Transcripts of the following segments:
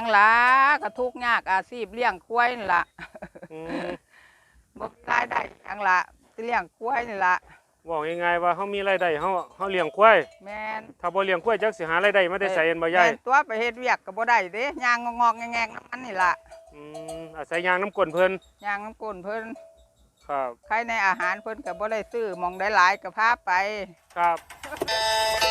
ยังล่ะก็ทุกข์ยากอาชีพเลี้ยงควายนี่ล่ะอืมบ่มีรายได้หยังล่ะสิเลี้ยงควายนี่ล่ะบอกง่ายๆว่าเฮามีรายได้เฮาเฮาเลี้ยงควายแม่นถ้าบ่เลี้ยงควายจักสิหารายได้มาได้ใส่เห็นบ่ยายแม่นตัวไปเฮ็ดเวียกก็บ่ได้เด้ย่างงอกๆแงกๆน้ำมันนี่ล่ะอืมอาศัยยางน้ำกลนเพิ่นย่างน้ำก้นเพิ่นครับ ใครในอาหารเพิ่นก็บ่ได้ซื้อหมองได้หลายก็พาไป ครับ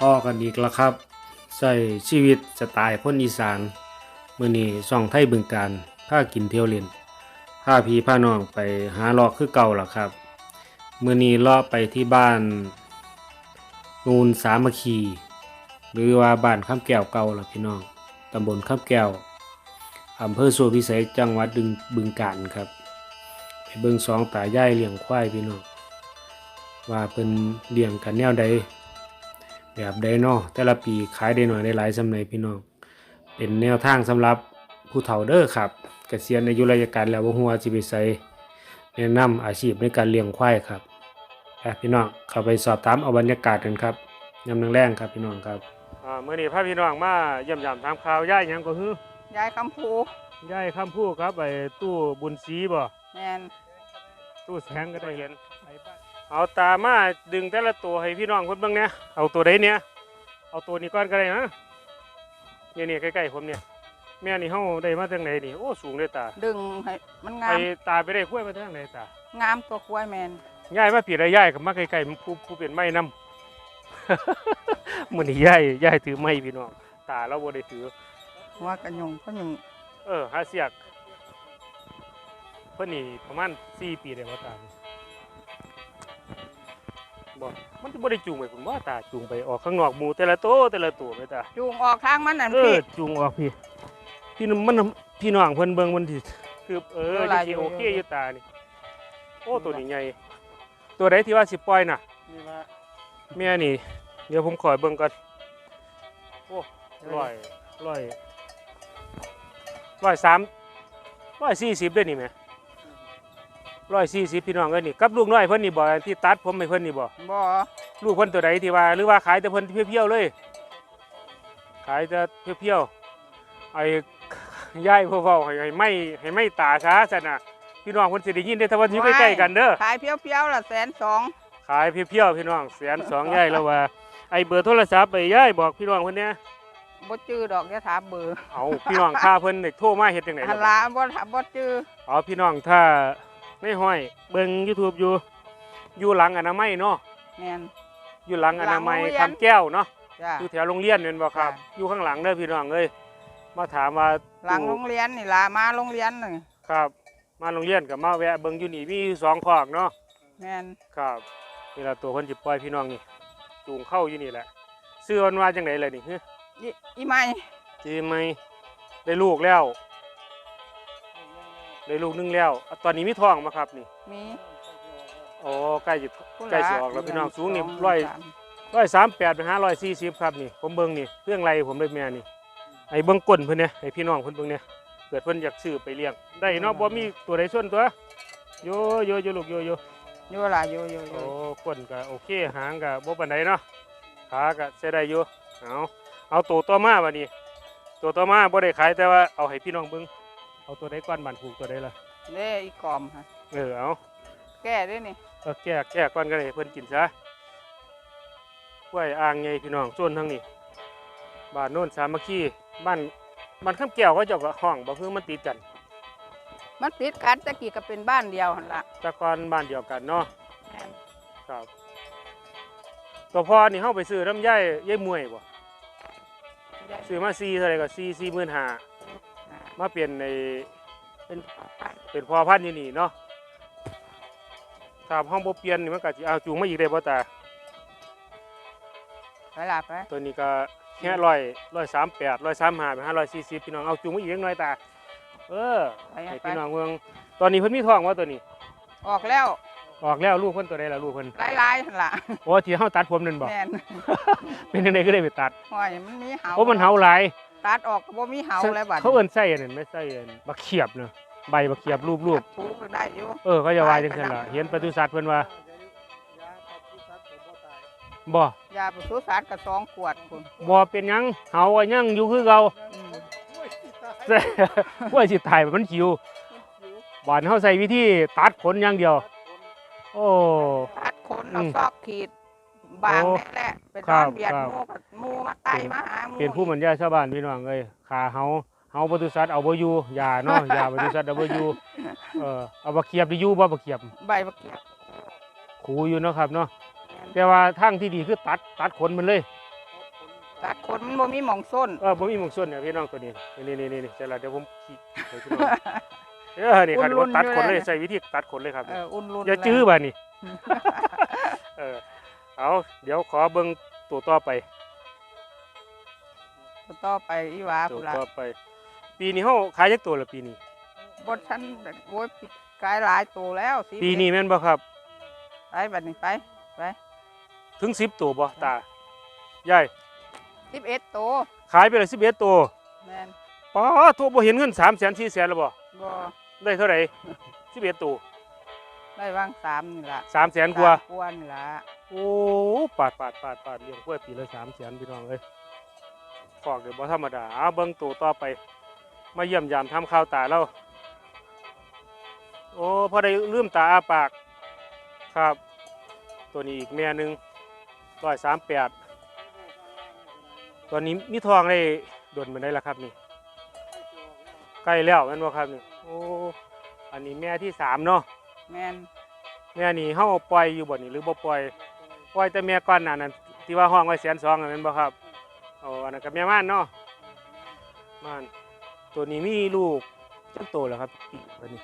พ่อกันอีกแล้วครับ ใส่ชีวิตสไตล์คนอีสานมื้อนี้ช่องไทยบึงการพากินเที่ยวเล่นพาพี่พาน้องไปหาเลาะคือเก่าล่ะครับมื้อนี้เลาะไปที่บ้านนูนสามัคคี หรือว่าบ้านข้ามแก้วเก่าล่ะพี่น้องตำบลข้ามแก้วอำเภอสัวพิสัยจังหวัดดึงบึงกาฬครับไปเบิ่งสองตายายเลี้ยงควายพี่น้องว่าเพิ่นเลี้ยงกันแนวใด แบบไดเนาะแต่ละปีขายได้หน่อยได้หลายสำหรับพี่น้อง เป็นแนวทางสำหรับผู้เฒ่าเด้อครับเกษียณอายุราชการแล้วบ่ฮู้ว่าสิไปไสแนะนำอาชีพในการเลี้ยงควายครับไปพี่น้องเข้าไปสอบถามเอาบรรยากาศกันครับยามแรงๆครับพี่น้องครับอ่ามื้อนี้พาพี่น้องมาเยี่ยมยามถามข่าวย่ายหยังก็คือยายคำภูย่ายคำพูครับไอ้ตู้บุญศรีบ่แม่นตู้แสงก็ได้เห็น เอาตามาดึงแต่ละตัวให้พี่น้องเพิ่นเบิ่งเนี่ยเอาตัวใดเนี่ยเอาตัวนี้ก่อนก็ได้นะเนี่ยเนี่ยใกล้ๆผมเนี่ยแม่นี่เฮาได้มาจากไหนนี่โอ้สูงเลยตา ดึงให้มันงาไปมตาไปได้คุ้วยมาจากไหนตางามตัวควายแม่นย้ายมาผีระย้ายกับมาไกลๆมันผู้ผู้เป็นไม้นำมื้อนี้ย้ายย้ายถือไม้พี่น้องตาเราบ่ได้ถือหัวกระยงเขายงเออหาเสียกเพิ่นนี่ประมาณ4ปีได้ว่าตานี่ บ่มันจะบ่ได้จูงไปผมว่าตาจูงไปออกข้างนอกหมู่แต่ละโตวแต่ละตัวไปตาจูงออกทางมันนั่นเอพี่ อจูงออกพี่พี่นมันพี่น้องเพิ่นเบิ่งมันสิคือเออเวจัลางสิอยู่ โอเคอยู่ตานี่โอ้ตัวนี้ใหญ่ตัวใดที่ว่าสิปล่อยน่ะนี่ว่าแม่นี่ เดี๋ยวผมขอเบิ่งก่อนโอ้ร้อยร้อยร้อยสามร้อยสี่สิบด้วยนี่แหม่ ร้อยสี่สิบพี่น้องเอ้ยนี่กับลูกน้อยเพิ่นนี่บ่ที่ตัดผมให้เพิ่นนี่บ่บ่ลูกเพิ่นตัวใดที่ว่าหรือว่าขายแต่เพิ่นเพียวๆเลย ขายแต่เพียวๆไอ้ย่ายเพื่อเว้าให้ให้ไม่ให้ไม่ตาช้าซั่นน่ะพี่น้องเพิ่นสิได้ยินได้อถ้าว่าอยู่ใกล้ๆกันเด้อขายเพียวๆละแสนสองขายเพียวๆพี่น้องแสนสองย่ายแล้วว่าไอ้เบอร์โทรศัพท์ไปย่ายบอกพี่น้องเพิ่นเนี่ยบ่จื้อดอกอย่าถามเบอร์เอาพี่น้องค่าเพิ่นเด็กโทรมาเฮ็ดจังได๋หันล่ะลาบ่ถามบ่จื้อเอาพี่น้องถ้า ไม่ห้อยเบิ่ง YouTube อยู่ อยู่หลังอนามัยเนาะแม่นอยู่หลังอนามัยหลังโรงเรียน คำแก้วเนาะจ้าอยู่แถวโรงเรียนแม่นบ่ครับ จ้ะ อยู่ข้างหลังเด้อพี่น้องเอ้ยมาถามว่าหลังโรงเรียนนี่ล่ะมาโรงเรียนนี่ครับ มาโรงเรียนกับมาแวะเบิ่งอยู่นี่มีอยู่สองคอกเนาะ แม่นครับนี่ละตัวเพิ่นสิปล่อยพี่น้องนี่จูงเข้าอยู่นี่แหละซื้อมันว่าจังไดเลยนี่ฮะอีอีไม้สิไหม่ได้ลูกแล้ว ได้ลูกหนึงแล้วอะตอนนี้มีท้องมาครับนี่มีโอ้ใกล้สิพุ่นใกล้ละสิออกแล้วพี่น้องสูงนี่สร้อยสามร้อยสามแปดไปหาร้อยสี่สิบครับนี่ผมเบิ่งนี่เครื่องไรผมเลยแม่นี่ไอ้เบิ่งก้นเพิ่นเนี่ยไอ้พี่น้องเพิ่นเบิ่งเนี่ยเกิดเพิ่นอยากซื้อไปเลี้ยง ได้เนาะบ่มีตัวใดส่วนตัวโยโยโยลูกโยโยอยู่ล่ะอยู่อยู่อโอ้ยู่ก้นก็โอเคหางก็บ่ปานใดเนาะขาก็ใช้ได้อยู่เอาเอาตัวต่อมาบัดนี้ตัวต่อมาบ่ได้ขายแต่ว่าเอาให้พี่น้องเบิ่ง เอาตัวใดก่อนบันผูกตัวใดล่ะเด้อีกอมฮะเออเอาแก้ด้วยนี่เอาแก้แก้ก่อนก็ได้ให้เพิ่นกินซะกล้วยอ่างใหญ่พี่น้องส่วนทางนี้บ้านโน้นสามัคคีบ้านบ้านข้ามแก้วเขาเจ้าก็ห้องบ่คือมันติดกันมันติดกันตะกี้ก็เป็นบ้านเดียวหั่นล่ะแต่ก่อนบ้านเดียวกันเนาะแม่นครับตัวพ่อนี่เฮาไปซื้อน้ำย่ายยายมวยบ่ซื้อมา4เท่าไหร่ก็4 45,000มา เปลี่ยนในเป็นเป็นพ่อพันธุ์อยู่นี่เนาะถ้าห้องบ่เปลี่ยนนี่มันก็สิเอาจูงมาอีกได้บ่ตาไปล่ะไปตัวนี้ก็แค่ร้อยร้อยสามแปดร้อยสามห้าไปห้าร้อยสี่สิบพี่น้องเอาจุงมาอีกเล็กน้อยตาเออไปให้ไปพี่น้องเมืองตอนนี้เพิ่นมีท้องว่าตัวนี้ ออกแล้วออกแล้วลูกเพิ่นตัวใดล่ะลูกเพิ่นหลายๆหั่นล่ะโอ้ที่เฮาตัดผมนั่นบ่แม่นเป็นจังไดก็ได้ไปตัดห้อยมันมีเห่าโอ้มันเห่าหลาย ตัดออกก็บ่มีเห่าแล้วบัดเขาเอิ้นไส้อันนั้นไม่ไส้อันบักเขียบเนาะใบบักเขียบรูปรูปถูกได้อยู่เออเขาจะว่าจังซั่นล่ะเห็นปศุสัตว์เพิ่นว่าบ่ยาปศุสัตว์ก็สองขวดคุณบ่เป็นหยังเห่าก็ยังอยู่คือเก่าอืมว่าสิตายมันหิวบ้านเฮาใส่วิธีตัดขนอย่างเดียว โอ้ ตัดขนอืเอามซอกขีด บางโอ้นี่แหละเป็นครันอบนเบียดครับหมูกับหมูมาไต่มาหาหมูเป็นผู้บรรยายชาวบ้านพี่น้องเอ้ยขาเฮาเฮาปศุสัตว์เอาบ่อยู่ยาเนาะยาปศุสัตว์เอาบ่อยู่เออเอาบักเขียบได้อยู่บ่บักเขียบใบบักเขียบคูอยู่เนาะครับเนาะแต่ว่าทางที่ดีคือตัดตัดขนมันเลยตัดขนมันบ่มีหมองส้นเออผมมีหมองส่วนเนี่ยพี่น้องตัวนี้นี่นี่นี่นี่เสร็จแล้วเดี๋ยวผมขี่ไปพี่น้องเออนี่ครับเดี๋ยวผมตัดขนเลยใส่วิธีตัดขนเลยครับเอออุ่นรุนอย่าจื้อบ่านี่เออ เอาเดี๋ยวขอเบิ่งตัวต่อไปต่อไปอีหวาตัวพุ่นละต่อไป ปีนี้เฮาขายจักตัวละปีนี้บดฉันโอ้ยกายหลายตัวแล้วสิปีนี้แม่นบ่ครับ ไปบัดนี้ไปไปถึง10ตัวบ่ตายายสิบเอ็ดตัวขายไปเลย11ตัวแม่นป้าตัวบ่เห็นเงิน3 0 0 0 0 4 0 0 0แล้วบ่บ่ได้เท่าไหร่11ตัวได้วางสามนี่ละ3 0 0 0 0กว่า สมกว่านี่ละ โอ้ปาดปาดปาดปาดเลี้ยงกล้วยปีละ3 0 0 0 0พี่น้องเอ้ยฟอกเดี๋ยวบ่ธรรมดาเอาเบิ่งตัวต่อไป มาเยี่ยมยามทำข่าวตาแล้วโอ้พอได้ลืมตาอาปากครับ ตัวนี้อีกแม่หนึ่งร้อยสามแปดตอนนี้มีทองได้โดนมันได้แล้วครับนี่ใกล้แล้วแม่นบ่ครับนี่โอ้อันนี้แม่ที่สามเนาะแม่นแม่นี่เฮาปล่อยอยู่บ่นี่หรือบ่ปล่อย ปล่อยแต่แม่ก้อนหน้านั้นที่ว่าห้องไว้แสนสองนั่นแม่นบ่ครับโอ้อันนั้นก็แม่ม่านเนาะม่านตัวนี้มีลูกจักโตแล้วครับอีกตัวนี้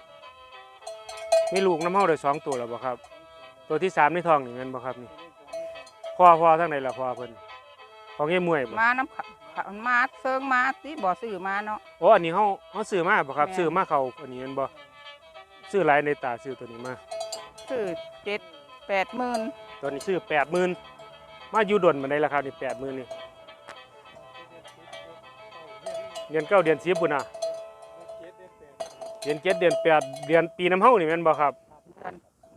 มีลูกน้ำเฮาได้สองตัวแล้วบ่ครับ ตัวที่สามในท้องนี่แม่นบ่ครับนี่พ่อพ่อทั้งไหนล่ะพ่อเพิ่นของยายมวยบ่มาน้ำขขมาเซิงมาสิบ่ซื้อมาเนาะ โอ้อันนี้เฮาเฮาซื้อมาบ่ครับแม่น ซื้อมาเขาอันนี้แม่นบ่ซื้อหลายในตาซื้อตัวนี้มา ซื้อเจ็ดแปดหมื่น ตอนนี้ซื้อแปดหมื่นมาอยู่ดนมาได้ราคานี่แปดหมื่นนี่เดือนเก้าเดือนสิบปุ่นน่ะเดือนเจ็ดเดือนแปดเดือนปีน้ำเฮานี่แม่นบ่ครับ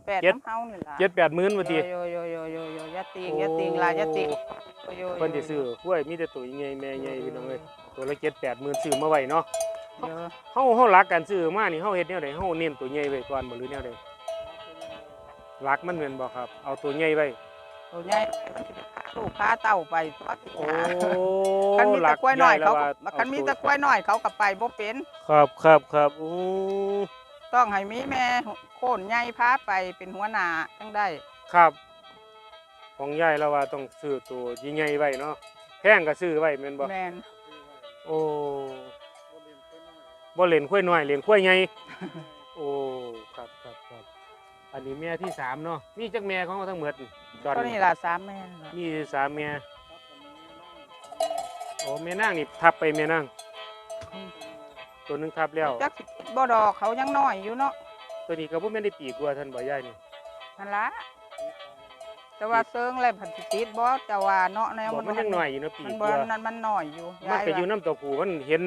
แปดเจ็ดน้ำเฮานี่ล่ะเจ็ดแปดหมื่นว่าติโยโยโยโยโยอยาติงอยาติงลายอยาติงโยโยเพิ่นสิซื้อห้วยมีแต่ตัวใหญ่แม่ใหญ่พี่น้องเอ้ยตัวละเจ็ดแปดหมื่นซื้อมาไว้เนาะโยเฮาเฮารักกันซื้อมานี่เฮาเฮ็ดแนวใดเฮาเน้นตัวใหญ่ไว้ก่อนบ่หรือแนวใด รักมันแม่นบ่ครับ เอาตัวใหญ่ไว้ตัวใหญ่มันสิไปฆ่าลูกค้าเต่าไปตัวสิโอ้คันมีรัแตะกล้วยน้อยเขาใหญ่ก็แล้วว่คันมีเอาแตะกล้วยน้อยเขาก็ไปบ่เป็นครับครับครับโอ้ต้องให้มีแม่โค่นใหญ่พาไปเป็นหัวหน้าจังได้ครับ ของใหญ่แล้วว่าต้องซื้อตัวใหญ่ๆไว้เนาะแพงก็ซื้อไว้แม่นบ่แม่นโอ้บ่เล่นข้วยน้อยเล่นข้วยใหญ่โอ้ อันนี้แม่ที่สามเนาะมีจักแม่ของเราทั้งหมดตอนก็นี้นี่ล่ะสามแม่นี่ล่ะมีสามแม่โอ้แม่นางนี่ทับไปแม่นางตัวหนึงทับแล้วจักสิบ่ดอกเขายังน้อยอยู่เนาะตัวนี้ก็บ่แม่นได้ปีกว่าท่านบ่ยายนี่นั่นล่ะแต่ว่าเซิงแล้วพันสิติดบ่แต่ว่าเนาะแนวบ่มันมันยังน้อยอยู่เนาะปีมันกบ่ว่านั่นมันน้อยอยู่มันก็อยู่น้ำตัวผู้มันเห็น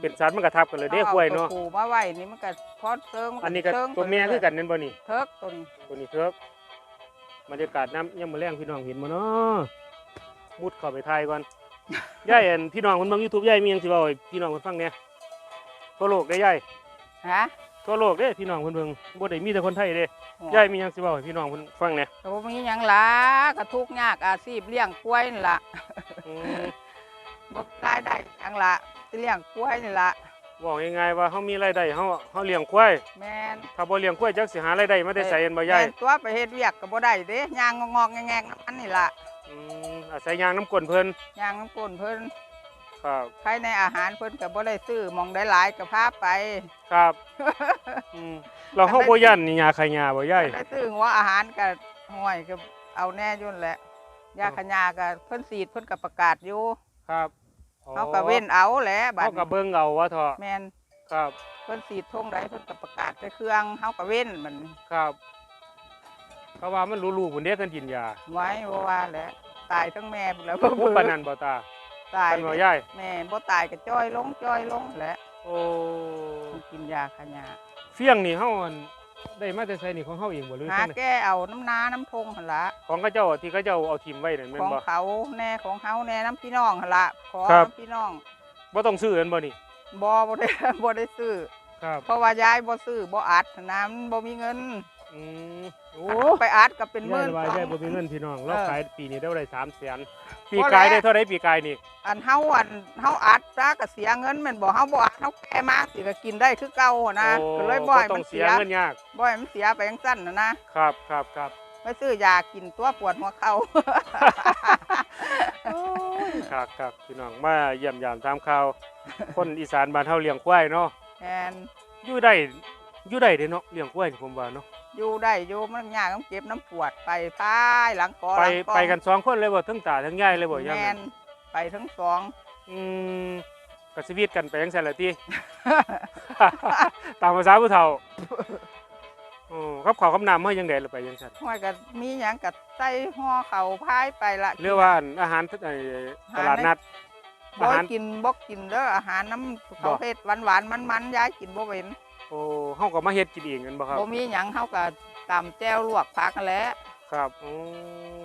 เป็นสัตว์มันก็ทับกันเลยเด้อข้วยเนาะอตัวผูมาไว้นี่มันก็ พอเซิงอันนี้ก็เซิงตัวแม่คือกันนั่นบ่นี่เทิกตัวนี้ตัวนี้เถอะบรรยากาศน้ำยังมาแรงพี่น้องเห็นมาเนาะมุดเข้าไปไทยก่อนยายเห็นพี่น้องคนเบิ่งยูทูบยายมีหยังสิเว้าให้พี่น้องคนฟังเนี่ยทั่วโลกได้ยายฮะทั่วโลกเด้พี่น้องคนเบิ่งบ่ได้มีแต่คนไทยเด้ยายมีหยังสิเว้าให้พี่น้องคนฟังเนี่ยก็บ่มีหยังล่ะก็ทุกข์ยากอาชีพเลี้ยงกล้วยนี่ล่ะอืมบ่รายได้หยังล่ะสิเลี้ยงกล้วยนี่ล่ะ บอกง่ายๆว่าเฮามีรายได้เฮาเฮาเลี้ยงควายแม่นถ้าบ่เลี้ยงควายจักสิหารายได้มาได้ใส่กันบ่ยายแม่นตัวไปเฮ็ดเวียกก็บ่ได้เด้ย่างงอกๆแงกๆน้ำมันนี่ล่ะอืมอาศัยยางน้ำกลนเพิ่นย่างน้ำก้นเพิ่นครับ ใครในอาหารเพิ่นก็บ่ได้ซื้อหมองได้หลายก็พาไปครับอืมเราเฮาบ่ยันนี่ยาขายยาบ่ยายได้ซื้อหัวอาหารก็ห่วยก็เอาแน่อยุ่นนแหละยาขยาก็เพิ่นสีดเพิ่นก็ประกาศอยู่ครับอ๋อ เฮาก็เว้นเอาแหละบัดเขาก็เบิ่งเอาว่าเถอะแม่นครับเพิ่นสีดธงใดเพิ่นก็ประกาศใส่เครื่องเฮาก็เว้นมันครับเขาว่ามันรู้ๆพุ่นเด้กันกินยาไว้บ่ว่าแหละตายทั้งแม่พุ่นแล้วบ่ปานนั้นบ่ตาตายเป็นบ่ยายแม่บ่ตายก็จ้อยลงจ้อยลงแหละโอ้กินยาขยาเฟี้ยงนี่เฮาอัน ได้มาแต่ไสนี่ของเฮาเองบ่หรือหาจังได๋แก้เอาน้ำนาน้ำทงหั่นละของเขาเจ้าที่เขาเจ้าเอาทิ่มไว้นั่นแม่ขนองบ่ เขาแน่ของเฮาแน่น้ำพี่น้องหั่นละขอครับ น้ำพี่น้องบ่ต้องซื้อกันบ่นี่บ่บ่ได้ บ่ได้ซื้อครับเพราะว่ายายบ่ซื้อบ่อัดน้ำบ่มีเงินอืมโอ้ไปอัดก็เป็นหยามื่ยนว่าสองยายบ่มีเงินพี่น้องเราเออ ขายปีนี้ได้ได้300,000ปีพอ แล้วกายได้เท่าใดปีกายนี่ อันเฮาอันเฮาอัดซะก็เสียเงินแม่นบ่เฮาบ่อัดเฮาแก่มาสิก็กินได้คือเก่าหั้นนะโอ้ก็เลยบ่ให้ต้มัองนเสีเสียยเงินยาก บ่ให้มันเสียไปจังซั่นน่ะนะครับครับครับไปซื้อยากินตัวปวดหัวเข่า ครับครับพี่น้องมาเยี่ยมยามตามข่าว คนอีสานบ้านเฮาเลี้ยงควายเนาะแอนอยู่ได้อยู่ได้เด้เนาะเลี้ยงควายนี่ผมว่าเนาะ อยู่ได้อยู่มันยากต้องเจ็บน้ำปวดไปพายหลังคอไปหลังกองไปกันสองคนเลยบ่ทั้งตาทั้งยายเลยบ่ยามแมนั้นนไปทั้งสองอืมก็ชีวิตกันไปจังซั่นล่ะติตามภาษาผู้เฒ่าโอ้ครับขอคำนามเฮาจังได๋ล่ะไปจังซั่นห้อยก็มีหยังกับใส่ห่อเขาพายไปละเรียกว่าอันอาหารไอ้ตลาดนัด บ่อาหาร กินบ่กินเด้ออาหารน้ำเขาบ่เฮ็ดหวานๆมันๆยายกินบ่เว้น โอ้เฮาก็มาเฮ็ดกินเองกันบ่ครับ บ่มีหยังเฮาก็ตำแจ่วลวกผักนั่นแหละครับอืม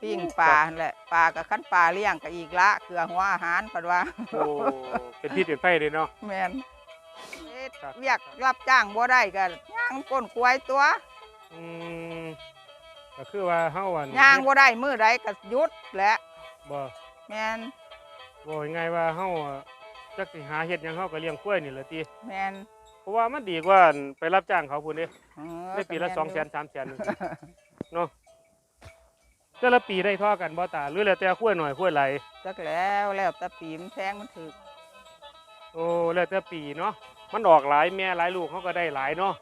ปิ้งปลานั่นแหละปลากับคั้นปลาเลี้ยงก็อีกละเกลือหัวอาหารเพิ่นว่า โอ้ เป็นพิษเป็นไฟเลยเนาะ แม่นเฮ็ดครับ เรียกรับจ้างบ่ได้ก็ย่างก้นควายตัวอืมก็คือว่าเฮาอันย่างบ่ได้มื้อใดก็หยุดแหละบ่แม่นบ่ยังไงว่าเฮาอะ จักสิหาเฮ็ดหยังเฮาก็เลี้ยงควายนี่แหละติแม่นเพราะว่ามันดีกว่าอันไปรับจ้างเขาพุ่นเด้เออได้ปีละก็2 0 0 0แม่0 3 0 0 0 0เนาะแต่ละปีได้เท่อกันบ่ตาหรือแล้วแต่ควายหน่อยควายหลายจักแล้วแล้วแต่ปีมันแพงมันถึกโอ้แล้วแต่ปีเนาะมันออกหลายแม่หลายลูกเขาก็ได้หลายเนาะ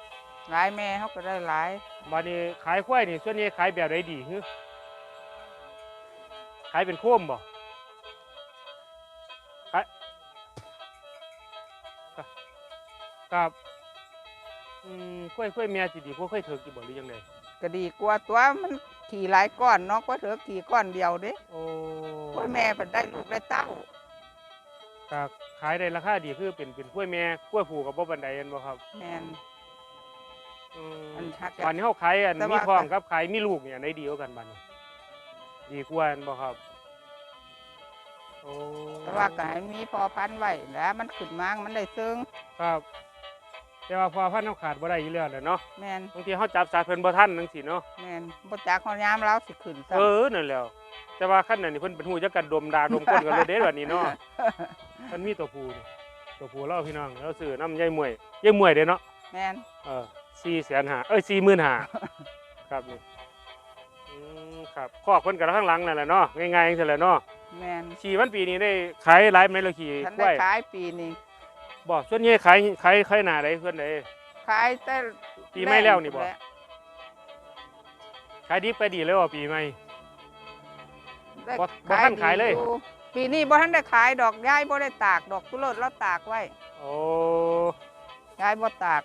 หลายแม่เขาก็ได้หลาย บัดนี้ขายควายนี่ส่วนใหญ่ขายแบบใดดีคือขายเป็นโคมบ่ ครับอืมควายควายแม่สิดีกว่าควายเถิกสิบ่หรือยังไงก็ดีกว่าตัวมันขี่หลายก้อนเนาะก็เถอะขี่ก้อนเดียวเด้โอ้กล้วยแม่เป็นได้ลูกได้เต้าก็ขายได้ราคาดีคือเป็นเป็นกล้วยแม่กล้วยผูกับบ่บันไดแม่นบ่ครับแม่นอืมอันชักบัดนี้เฮาขายอันแต่มีว่าทองกับขายมีลูกเนี่ยอันใดดีกว่ากันบัดนี้ดีกว่าแม่นบ่ครับโอ้แต่ว่าก็ให้มีพอพันธุ์ไว้แล้วมันขึ้นมามันได้ซึ้งครับ แต่ว่าพอพันธุ์เฮาขาดบ่ได้อยู่แล้วแหละเนาะแม่นบางทีเฮาจับสายเพิ่นบ่ทันจังซี่เนาะแม่นบ่จักเฮายามแล้วสิขึ้นซ้ำเออนั่นแหล้วแต่ว่าคันนั้นนี่เพิ่นเป็นหูจักกันดมดาดมก้นกันเลยเด้แบบนี้เนาะมันมีตัวผู้นี่ตัวผู้เราพี่น้องเราซื้อน้ำยายมวยยายมวยเด้เนาะแม่นเออสี่แสนหาเอ้ยสี่หมื่นหาครับนี่อืมครับคอกเพิ่นกันข้างหลังนั่นแหละเนาะง่ายๆจังซี่แหละเนาะแม่นขี่วันปีนี้ได้ขายหลายไหมเราขี่ฉันกได้ล้วยขายปีนี้ บ่ส่วนใหญ่ขายขายขายหน้าใดเพิ่นใดขายแต่ปีใหม่แล้วนี่บ่หะขายดีไปดีเลยบ่ปีใหม่ได้บ่บ่ทันขายเลยดีอปีนี้บ่ทันได้ขายดอกย้ายบ่ได้ตากดอกตุเลิศแล้วตากไว้ โอ้ย้ายบ่ตาก